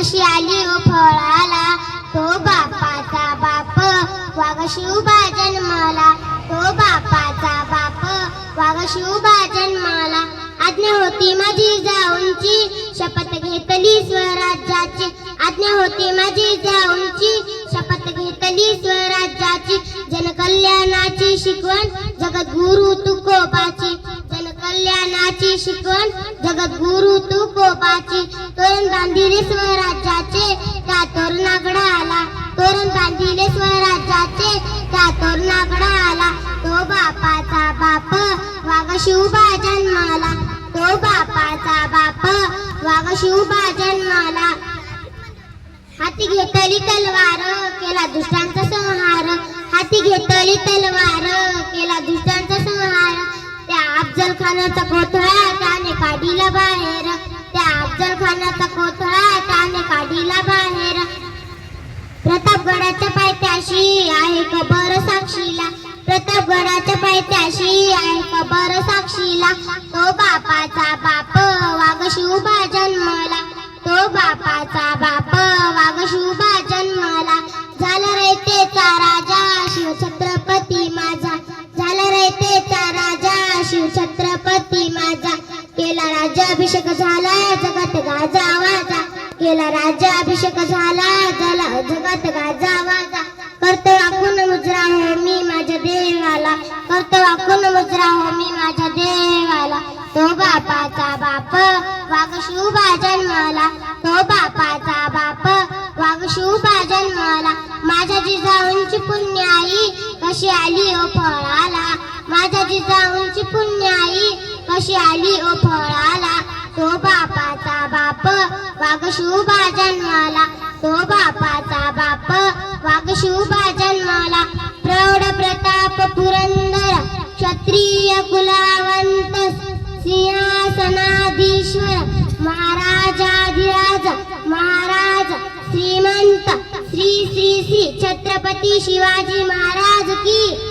कशी आली ओ फळाला. तो बापाचा बाप वाघ शिवबा जन्माला. तो बापाचा बाप वाघ शिवबा जन्माला. आज्ञा होती माझी जाऊनची शपथ घेतली स्वराज्याची. आज्ञा होती माझी जाऊनची शपथ घेतली स्वराज्याची. जनकल्याणाची शिकवण जगद्गुरु तुकोबाची जनकल्याणाची शिकवण जगद्गुरु तुकोबाची स्वराज्याचे त्या नागडा आला तोरण बांधिले स्वराज्याचे त्या नागडा आला तो बापाचा बाप वाघ शिवबा जन्माला. तो बापाचा बाप वाघ शिवबा जन्माला. हाती घेतली तलवार केला दुसऱ्यांचा संहार. हाती घेतली तलवार प्रतापगडाच्या पायथ्याशी आहे कबर साक्षीला. प्रतापगडाच्या पायथ्याशी आहे कबर साक्षीला. तो बापाचा बाप वाघ शिवबा जन्मला. तो बापाचा बाप वाघ शिवबा जन्मला. झाला रे रयतेचा राजा शिव छत्रपती माझा. झाला रे रयतेचा राजा शिव छत्रपती माझा. केला राज्याभिषेक झाला जगत गाजा वाजा केला राज्याभिषेक झाला झाला जगत गाजा. बाप वाघ शिवबा मला तो बापाचा बाप वाघ शिवबा मला माझ्या जिजाऊंची पुण्याई कशी आली ओ फळाला. माझ्या जिजाऊंची पुण्याई कशी आली ओ फळाला. तो बापाचा बाप वाघ शिवबा मला तो बापाचा बाप वाघ शिवबा मला महाराज श्रीमंत श्री श्री श्री छत्रपती शिवाजी महाराज की